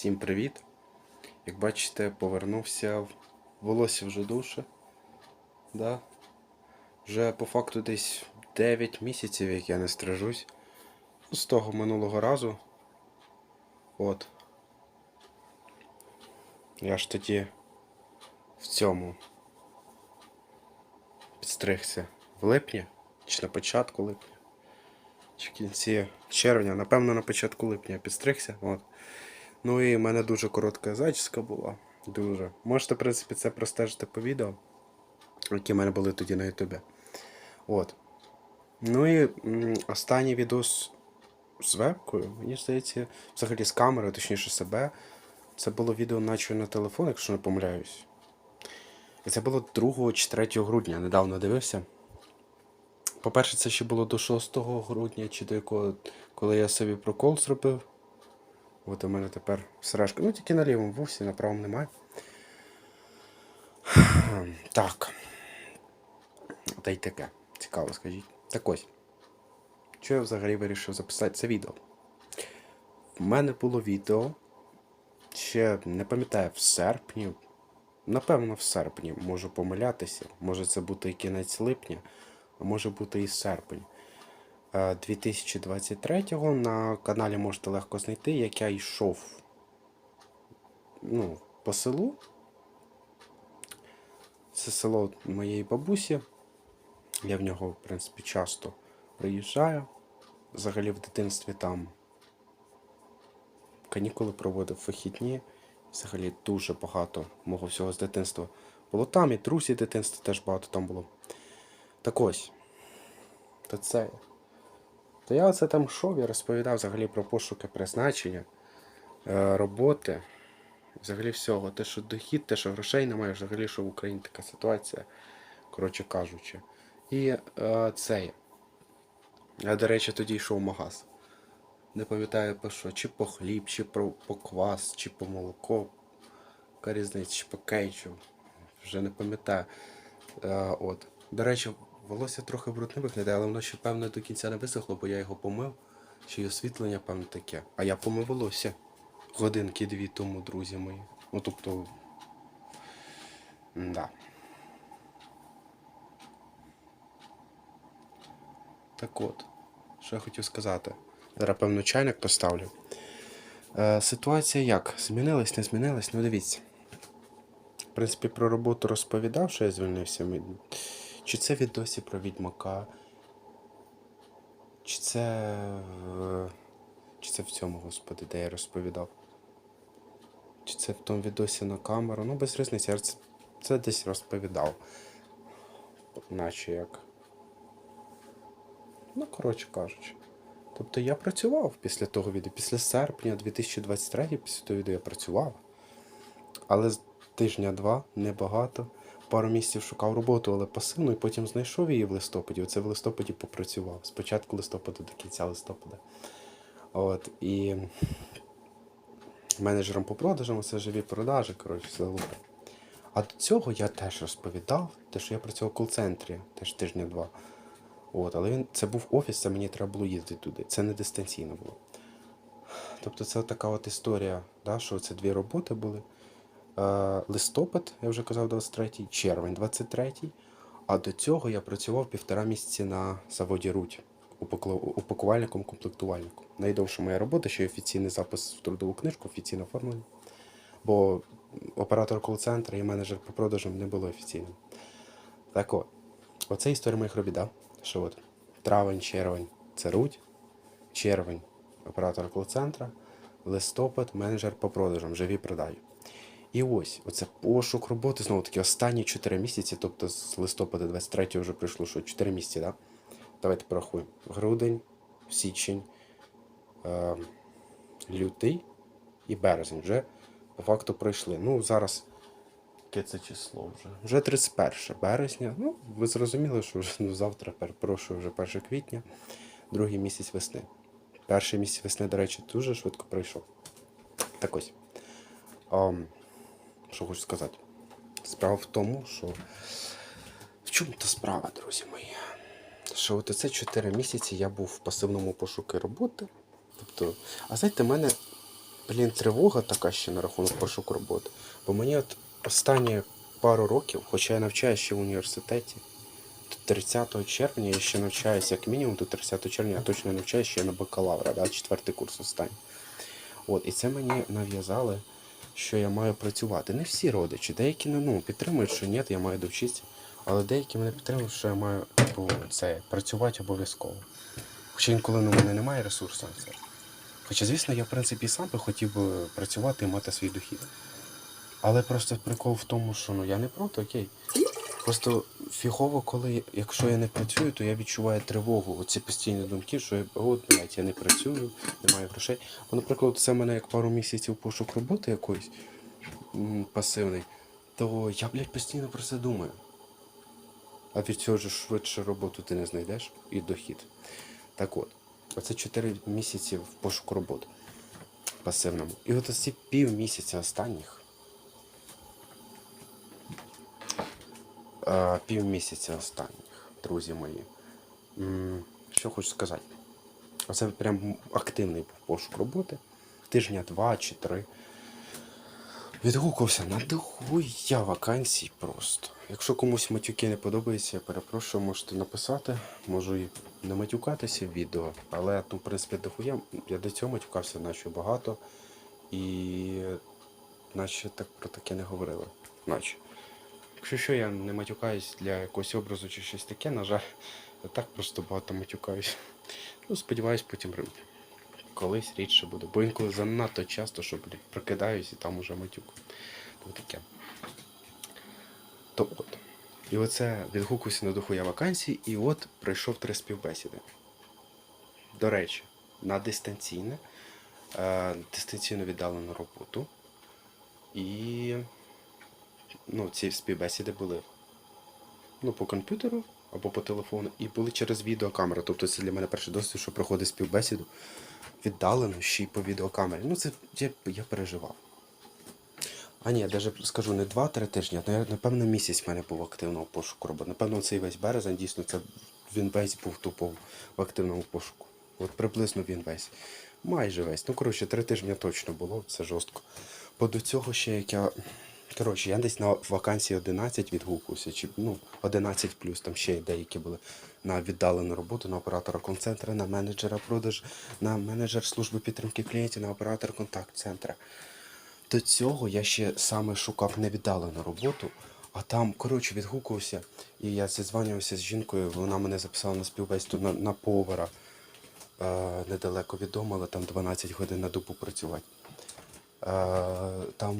Всім привіт! Як бачите, повернувся волосся вже душе. Да? Вже по факту десь 9 місяців, як я не стрижусь. З того минулого разу. От. Я ж тоді в цьому підстригся в липні, чи на початку липня, чи в кінці червня, напевно, на початку липня я підстригся. От. Ну і в мене дуже коротка зачіска була. Дуже. Можете, в принципі, це простежити по відео, які в мене були тоді на Ютубі. От. Ну і останній відос з вебкою, мені здається, взагалі з камерою, точніше себе. Це було відео наче на телефон, якщо не помиляюсь. І це було 2 чи 3 грудня, недавно дивився. По-перше, це ще було до 6 грудня, чи до якого, коли я собі прокол зробив. От у мене тепер сережка. Ну, тільки на лівому вусі, на правому немає. Так. Та й таке. Цікаво, скажіть. Так ось. Що я взагалі вирішив записати це відео? В мене було відео. Ще не пам'ятаю, в серпні. Напевно, в серпні можу помилятися. Може це бути і кінець липня, а може бути і серпень. Е, 2023-го на каналі можете легко знайти, як я йшов ну, по селу. Це село моєї бабусі. Я в нього, в принципі, часто приїжджаю. Взагалі в дитинстві там канікули проводив вихідні. Взагалі дуже багато мого всього з дитинства було там, і друзі дитинства теж багато там було. Так ось. То це. То я оце там йшов і розповідав взагалі про пошуки призначення, е, роботи, взагалі всього. Те, що дохід, те, що грошей немає, взагалі, що в Україні така ситуація, коротше кажучи. І е, це. Я, до речі, тоді йшов в магаз. Не пам'ятаю по що, чи по хліб, чи про, по квас, чи по молоко. Різниця, чи по кейчу. Вже не пам'ятаю. Е, от. До речі, волосся трохи брудне виглядає, але воно ще певно до кінця не висохло, бо я його помив. Ще й освітлення, певно, таке. А я помив волосся годинки дві тому, друзі мої. Ну тобто. Да. Так от, що я хотів сказати. Зараз, певно, чайник поставлю. Е, ситуація як? Змінилась, не змінилась? Ну дивіться. В принципі, про роботу розповідав, що я звільнився. Чи це відосі про відьмака? Чи це. Чи це в цьому, господи, де я розповідав? Чи це в тому відосі на камеру? Ну, без різниці, я це, це десь розповідав. Наче як. Ну, коротше кажучи. Тобто я працював після того відео, після серпня 2023, після того відео я працював. Але тижня-два небагато. Пару місяців шукав роботу, але пасивно, і потім знайшов її в листопаді. Оце в листопаді попрацював. З початку листопада до кінця листопада. От, і менеджером по продажам, це живі продажі, коротше, все лупи. А до цього я теж розповідав, те, що я працював в кол-центрі, теж тижня-два. От, але він, це був офіс, це мені треба було їздити туди. Це не дистанційно було. Тобто це така от історія, да, що це дві роботи були. Е, листопад, я вже казав, 23-й, червень 23-й. А до цього я працював півтора місяці на заводі Рудь упакувальником комплектувальником. Найдовша моя робота, ще й офіційний запис в трудову книжку, офіційне оформлення. Бо оператор кол-центру і менеджер по продажам не було офіційним. Так от, оце історія моїх робіт, да? що от травень, червень це Рудь, червень оператор кол-центра, листопад менеджер по продажам, живі продажі. І ось, оце пошук роботи, знову таки, останні 4 місяці, тобто з листопада 23 вже пройшло, що 4 місяці, так? Да? Давайте порахуємо. Грудень, січень, е, лютий і березень вже по факту пройшли. Ну, зараз яке це число вже? Вже 31 березня. Ну, ви зрозуміли, що вже ну, завтра, перепрошую, вже 1 квітня, другий місяць весни. Перший місяць весни, до речі, дуже швидко пройшов. Так ось. Ам, що хочу сказати? Справа в тому, що. В чому та справа, друзі мої? Що от це 4 місяці я був в пасивному пошуку роботи. Тобто, а знаєте, в мене блін, тривога така ще на рахунок пошуку роботи. Бо мені от останні пару років, хоча я навчаюся ще в університеті, то 30 червня я ще навчаюся, як мінімум, до 30 червня я точно навчаюся ще на бакалавра, да, четвертий курс останній. От, і це мені нав'язали, що я маю працювати. Не всі родичі, деякі ну, підтримують, що ні, я маю довчитися. Але деякі мене підтримують, що я маю типу, це, працювати обов'язково. Хоча інколи в мене немає ресурсу на це. Хоча, звісно, я в принципі сам би хотів би працювати і мати свій дохід. Але просто прикол в тому, що ну я не проти, окей. Просто фігово, коли якщо я не працюю, то я відчуваю тривогу. Оці постійні думки, що я, от, блядь, я не працюю, немає грошей. Бо, наприклад, це в мене як пару місяців пошук роботи якоїсь пасивний, то я, блядь, постійно про це думаю. А від цього ж швидше роботу ти не знайдеш і дохід. Так от, оце 4 місяці в пошуку роботи пасивному. І от ці пів місяця останніх. Е, пів місяця останніх, друзі мої. Що хочу сказати? Оце прям активний пошук роботи. Тижня два чи три. Відгукався на дохуя вакансій просто. Якщо комусь матюки не подобаються, я перепрошую, можете написати. Можу і не матюкатися в відео, але ну, в принципі дохуя. Я до цього матюкався наче багато. І наче так про таке не говорили. Наче. Якщо що, я не матюкаюсь для якогось образу чи щось таке, на жаль, я так просто багато матюкаюсь. Ну, сподіваюсь, потім колись рідше буде. Бо інколи занадто часто, що блядь, прокидаюсь і там уже матюк. То таке. То от. І оце відгукуюся на дохуя вакансій, і от пройшов три співбесіди. До речі, на дистанційне, е, дистанційно віддалену роботу. І ну, ці співбесіди були ну, по комп'ютеру або по телефону, і були через відеокамеру. Тобто це для мене перший досвід, що проходить співбесіду віддалено ще й по відеокамері. Ну, це я, я переживав. А ні, я навіть скажу не 2-3 тижні, а напевно місяць в мене був активного пошуку роботи. Напевно, цей весь березень дійсно це він весь був тупо в активному пошуку. От приблизно він весь. Майже весь. Ну, коротше, три тижні точно було, це жорстко. Бо до цього ще як я. Коротше, я десь на вакансії 11 відгукувався, чи ну, 11 плюс, там ще деякі були на віддалену роботу на оператора концентра, на менеджера продаж, на менеджер служби підтримки клієнтів, на оператора контакт-центра. До цього я ще саме шукав невіддалену роботу, а там, коротше, відгукувався, і я зізванювався з жінкою, вона мене записала на співбесіду на, на повара. Е, недалеко від дому, але там 12 годин на добу працювати. Там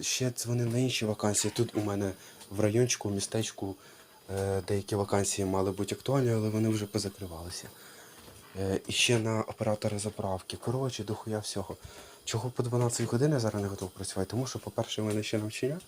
ще дзвонив на інші вакансії. Тут у мене в райончику, в містечку е, деякі вакансії мали бути актуальні, але вони вже позакривалися. Е, І ще на оператора заправки. Коротше, дохуя всього. Чого по 12 годин я зараз не готов працювати? Тому що, по-перше, в мене ще навчання.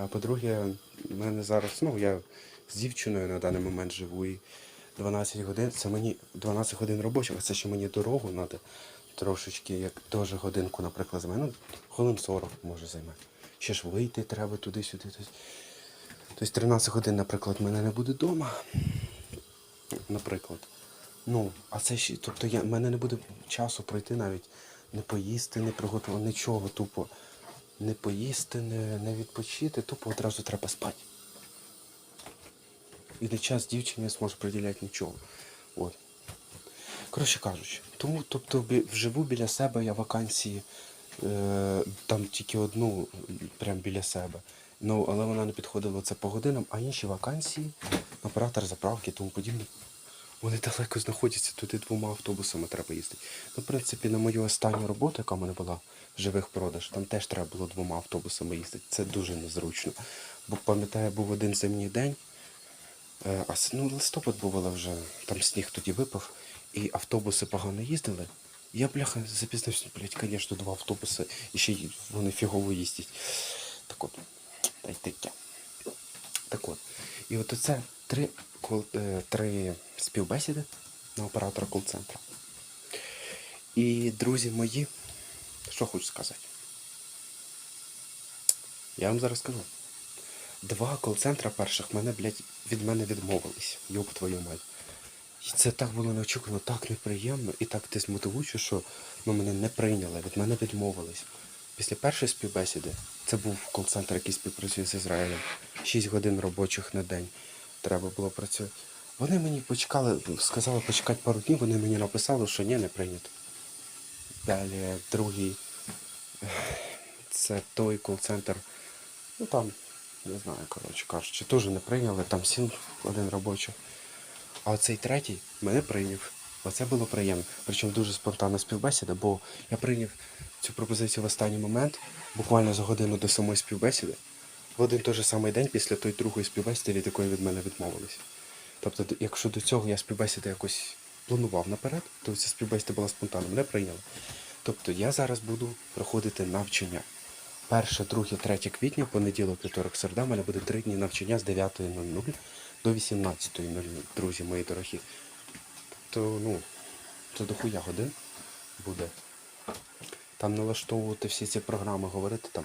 А по-друге, в мене зараз, ну, я з дівчиною на даний момент живу і 12 годин, це мені 12 годин робочих, це ще мені дорогу треба трошечки, як теж годинку, наприклад, займе. Ну, хвилин 40 може займе. Ще ж вийти треба туди-сюди. Тобто, тобто 13 годин, наприклад, мене не буде вдома. Наприклад. Ну, а це ще, тобто я, мене не буде часу пройти навіть не поїсти, не приготувати, нічого тупо. Не поїсти, не, не відпочити, тупо одразу треба спати. І на час дівчині не зможе приділяти нічого. От. Коротше кажучи, тому тобто вживу біля себе я вакансії е, там тільки одну прямо біля себе. Ну, але вона не підходила це по годинам, а інші вакансії, оператор заправки і тому подібне. Вони далеко знаходяться, туди двома автобусами треба їздити. Ну, в принципі, на мою останню роботу, яка в мене була живих продаж, там теж треба було двома автобусами їздити. Це дуже незручно. Бо пам'ятаю, був один зимній день, е, а ну, листопад був, але вже там сніг тоді випав, і автобуси погано їздили. Я, бляха, запізнився, блядь, звісно, два автобуси, і ще вони фігово їздять. Так от, та й. Так от. І от оце три, е, три співбесіди на оператора кол-центра. І, друзі мої, що хочу сказати. Я вам зараз скажу. Два кол-центра перших мене, блядь, від мене відмовились. Йоп твою мать. І це так було неочікувано, так неприємно і так дезмотивуюче, що ну, мене не прийняли, від мене відмовились. Після першої співбесіди, це був кол-центр, який співпрацює з Ізраїлем. 6 годин робочих на день треба було працювати. Вони мені почекали, сказали почекати пару днів, вони мені написали, що ні, не прийнято. Далі другий, це той кол-центр, ну там, не знаю, коротше кажучи, теж не прийняли, там 7 годин робочих. А оцей третій мене прийняв. Оце було приємно. Причому дуже спонтанна співбесіда, бо я прийняв цю пропозицію в останній момент, буквально за годину до самої співбесіди. В один той же самий день після тої другої співбесіди, від якої від мене відмовились. Тобто, якщо до цього я співбесіду якось планував наперед, то ця співбесіда була спонтанна, мене прийняли. Тобто я зараз буду проходити навчання. 1, 2, 3 квітня, понеділок, вівторок, середа, в мене буде три дні навчання з 9.00 до 18.00, друзі мої дорогі. То, ну, це дохуя годин буде. Там налаштовувати всі ці програми, говорити там.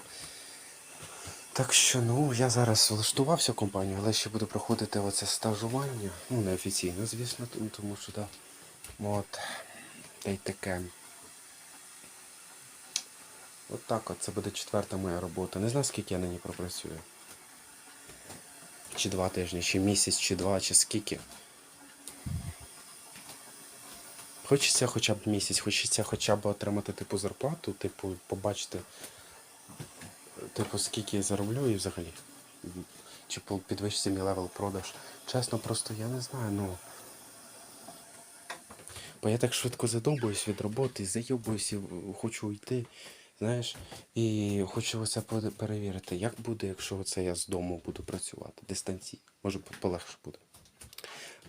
Так що, ну, я зараз влаштувався в компанію, але ще буду проходити оце стажування. Ну, неофіційно, звісно, тому- що так. От. Та й таке. От так от, це буде четверта моя робота. Не знаю, скільки я на ній пропрацюю. Чи два тижні, чи місяць, чи два, чи скільки. Хочеться хоча б місяць, хочеться хоча б отримати типу зарплату, типу, побачити, типу, скільки я зароблю і взагалі. Чи підвищиться мій левел продаж. Чесно, просто я не знаю, ну. Бо я так швидко задовбуюсь від роботи, зайобуюсь і хочу йти, знаєш, і хочу оце перевірити, як буде, якщо оце я з дому буду працювати, дистанційно. Може полегше буде.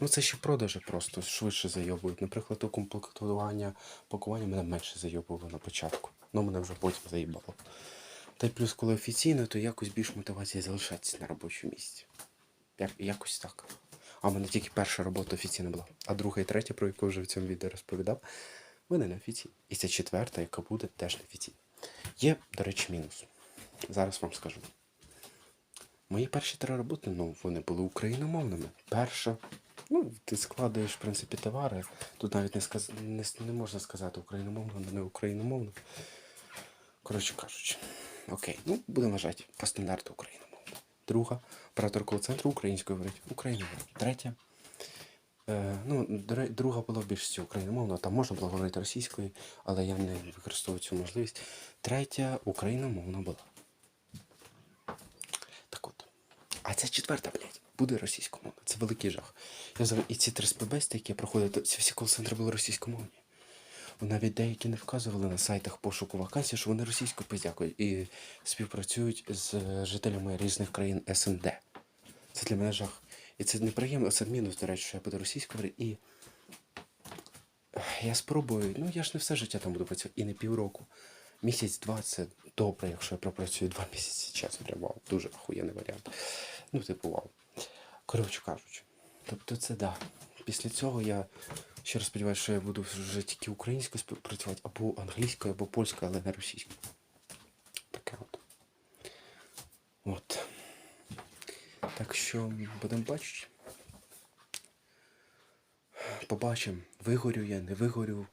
Ну це ще продажі просто швидше зайобують. Наприклад, у комплектування пакування мене менше зайобувало на початку. Ну мене вже потім заїбало. Та й плюс, коли офіційно, то якось більш мотивація залишатися на робочому місці. Як, якось так. А в мене тільки перша робота офіційна була. А друга і третя, про яку вже в цьому відео розповідав, вони не офіційні. І це четверта, яка буде теж не офіційна. Є, до речі, мінус. Зараз вам скажу. Мої перші три роботи, ну, вони були україномовними. Перша, ну, ти складаєш, в принципі, товари. Тут навіть не, сказ... не, не можна сказати україномовно, не україномовно. Коротше кажучи. Окей, ну, будемо вважати по стандарту україномовно. Друга, оператор кол-центру українською говорить україномовно. Третя. Е, ну, друга була в більшості україномовна, там можна було говорити російською, але я не використовую цю можливість. Третя україномовна була. Так от. А ця четверта, блядь, буде російськомовна. Це великий жах. Я взагалі- і ці три співбесіди, які я ці всі кол-центри були російськомовні. Навіть деякі не вказували на сайтах пошуку вакансій, що вони російською пиздякують і співпрацюють з жителями різних країн СНД. Це для мене жах. І це неприємно, це мінус, до речі, що я буду російською говорити. І я спробую, ну я ж не все життя там буду працювати, і не півроку. Місяць-два це добре, якщо я пропрацюю два місяці часу. Прям вау, дуже охуєнний варіант. Ну, типу, вау. Коротше кажучи. Тобто це да. Після цього я ще раз сподіваюся, що я буду вже тільки українською співпрацювати, або англійською, або польською, але не російською. Таке от. От. Так що будемо бачити. Побачимо, вигорю я, не вигорю.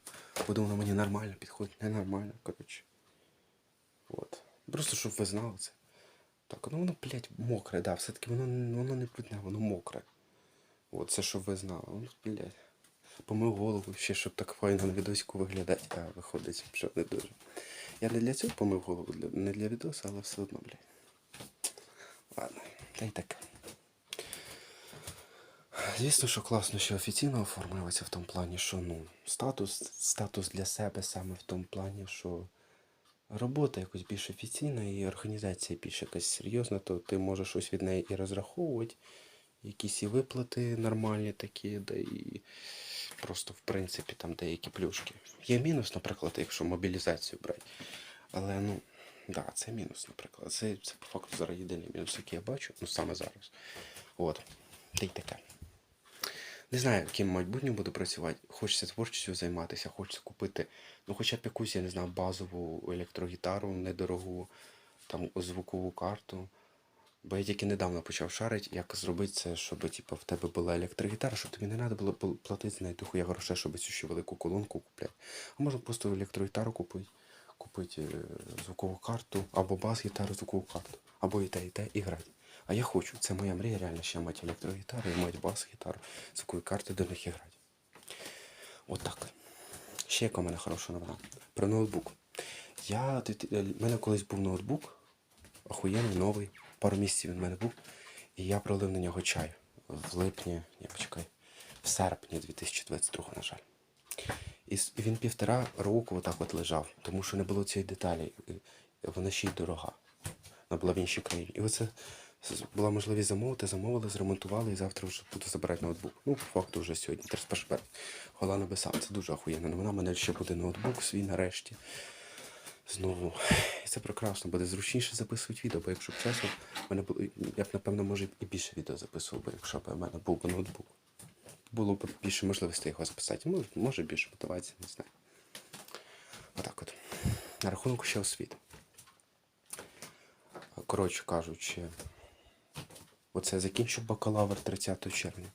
Буде воно мені нормально підходить, ненормально, коротше. От. Просто щоб ви знали це. Так, ну воно, блядь, мокре, да, все-таки воно, воно не брудне, воно мокре. От це щоб ви знали. Ну, блядь. Помив голову ще, щоб так файно на відосику виглядати, а виходить, що не дуже. Я не для цього помив голову, не для відосу, але все одно, блядь. Ладно, та й таке. Звісно, що класно, що офіційно оформилося в тому плані, що ну, статус, статус для себе саме в тому плані, що робота якось більш офіційна і організація більш якась серйозна, то ти можеш щось від неї і розраховувати, якісь і виплати нормальні такі, да і просто в принципі там деякі плюшки. Є мінус, наприклад, якщо мобілізацію брати. Але ну, да, це мінус, наприклад. Це, це по факту зараз єдиний мінус, який я бачу, ну саме зараз. От. Та й таке. Не знаю, яким в майбутньому буду працювати. Хочеться творчістю займатися, хочеться купити, ну хоча б якусь, я не знаю, базову електрогітару недорогу, там звукову карту. Бо я тільки недавно почав шарити, як зробити це, щоб типу, в тебе була електрогітара, щоб тобі не треба було платити з неї дохуя грошей, щоб цю ще велику колонку купляти. А можна просто електрогітару купити, купити е, звукову карту, або бас-гітару, звукову карту, або і те, і те, і грати. А я хочу, це моя мрія реально ще мати електрогітару і мати бас-гітару, звукові карти до них грати. Отак. Ще яка в мене хороша новина. Про ноутбук. Я, в мене колись був ноутбук, охуєнний, новий, пару місяців він в мене був, і я пролив на нього чай в липні, ні, почекай, в серпні 2022, на жаль. І він півтора року отак от лежав, тому що не було цієї деталі. Вона ще й дорога. Вона була в іншій країні. І оце з- була можливість замовити, замовили, зремонтували, і завтра вже буду забирати ноутбук. Ну, по факту вже сьогодні, 31 березня. Хвала написав, це дуже охуєнна новина. У мене ще буде ноутбук свій нарешті. Знову. І це прекрасно, буде зручніше записувати відео, бо якщо б чесно, мене було, я б, напевно, може і більше відео записував, би, якщо б у мене був би ноутбук. Було б більше можливостей його записати. Може, може більше мотивації, не знаю. Отак от. На рахунок ще освіти. Коротше кажучи, оце закінчу бакалавр 30 червня.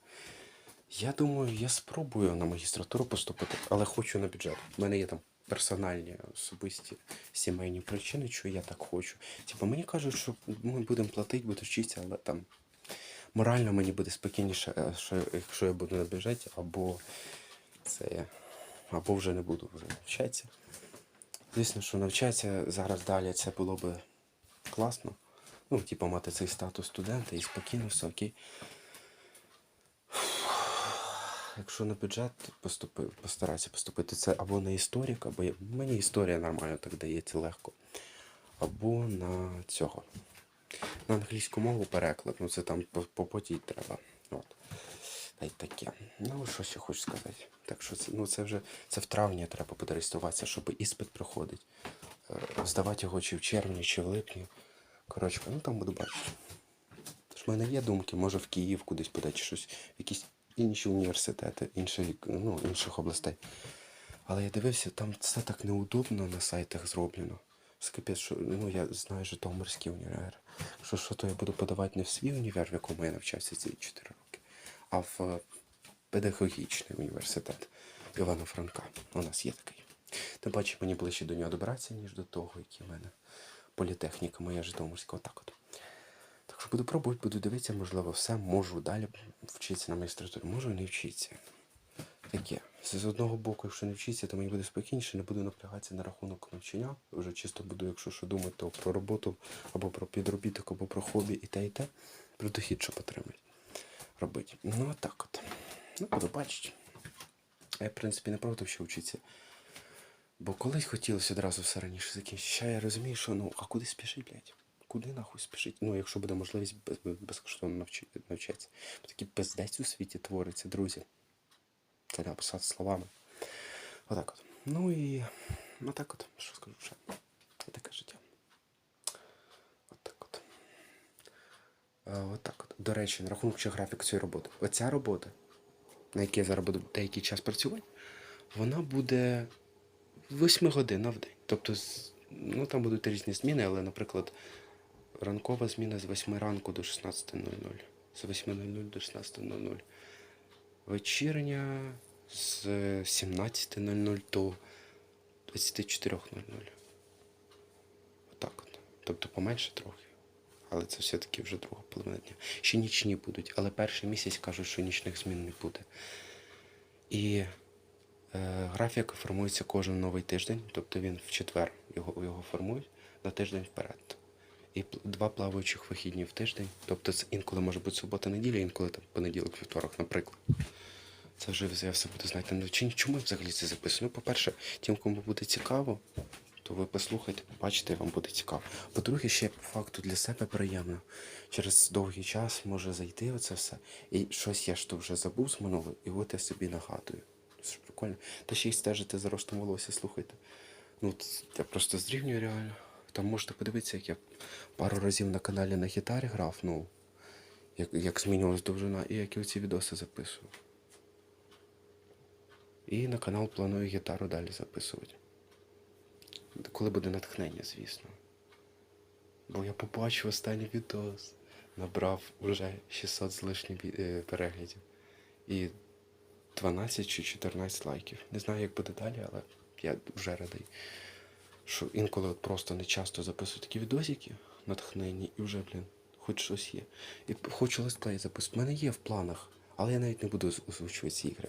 Я думаю, я спробую на магістратуру поступити, але хочу на бюджет. У мене є там персональні особисті сімейні причини, що я так хочу. Типу, мені кажуть, що ми будемо платити, буду вчитися, але там морально мені буде спокійніше, е, що, якщо я буду на бюджеті, або це або вже не буду вже навчатися. Звісно, що навчатися зараз далі це було би класно. Ну, типу, мати цей статус студента і спокійно все окей. Якщо на бюджет поступи, постаратися поступити, це або на історик, або я- мені історія нормально так дається легко. Або на цього. На англійську мову переклад, ну це там по, по поті треба. От. Та й таке. Ну, що ще хочу сказати. Так що це, ну, це вже це в травні треба буде реєструватися, щоб іспит проходить. Е, Здавати його чи в червні, чи в липні. Коротше, ну там буду бачити. Тож в мене є думки, може в Київ кудись подати щось, якісь інші університети, інші, ну, інших областей. Але я дивився, там все так неудобно на сайтах зроблено. Скапець, що ну я знаю Житомирський універ. Що що то я буду подавати не в свій універ, в якому я навчався ці 4 роки, а в е, педагогічний університет Івана Франка. У нас є такий. Тим паче мені ближче до нього добиратися, ніж до того, який в мене політехніка моя Житомирська. Отак от. Так що буду пробувати, буду дивитися, можливо, все, можу далі вчитися на магістратурі, можу не вчитися. Таке. З одного боку, якщо не вчитися, то мені буде спокійніше, не буду напрягатися на рахунок навчання. Вже чисто буду, якщо що думати, то про роботу, або про підробіток, або про хобі і те, і те. Про дохід, щоб отримати. Робити. Ну, а так от. Ну, буду бачити. Я, в принципі, не проти ще вчитися. Бо колись хотілося одразу все раніше закінчити. Ще я розумію, що ну, а куди спішить, блядь? Куди нахуй спішить? Ну, якщо буде можливість без, без- безкоштовно навчатися. Такий пиздець у світі твориться, друзі. Це треба писати словами. Отак от. Ну і. Отак от. Що скажу ще? Таке життя. Отак от. Отак от. До речі, на рахунок ще графіку цієї роботи. Оця робота, на якій я зараз буду деякий час працювати, вона буде 8 годин в день. Тобто, ну там будуть різні зміни, але, наприклад, ранкова зміна з 8 ранку до 16.00. З 8.00 до 16.00. Вечірня з 17.00 до 24.00. Отак от. Тобто поменше трохи. Але це все-таки вже друга половина дня. Ще нічні будуть, але перший місяць кажуть, що нічних змін не буде. І е, графік формується кожен новий тиждень, тобто він в четвер його, його формують на тиждень вперед. І два плаваючих вихідні в тиждень. Тобто це інколи може бути субота-неділя, інколи там понеділок, вівторок, наприклад. Це вже я все буду знати. Ну, чи чому я взагалі це записую? Ну, по-перше, тим, кому буде цікаво, то ви послухайте, побачите, вам буде цікаво. По-друге, ще по факту для себе приємно. Через довгий час може зайти оце все. І щось я ж то вже забув з минулого, і от я собі нагадую. Це прикольно. Та ще й стежити за ростом волосся, слухайте. Ну, я просто зрівнюю реально. Там можете подивитися, як я пару разів на каналі на гітарі грав, ну, як, як змінювалась довжина, і як я ці відоси записував. І на канал планую гітару далі записувати. Коли буде натхнення, звісно. Бо я побачив останній відос. набрав вже 600 з лишнім е, переглядів. І 12 чи 14 лайків. Не знаю, як буде далі, але я вже радий. Що інколи от просто не часто записую такі відосики натхнені, і вже, блін, хоч щось є. І хочу летсплей записувати. У мене є в планах, але я навіть не буду озвучувати ці ігри.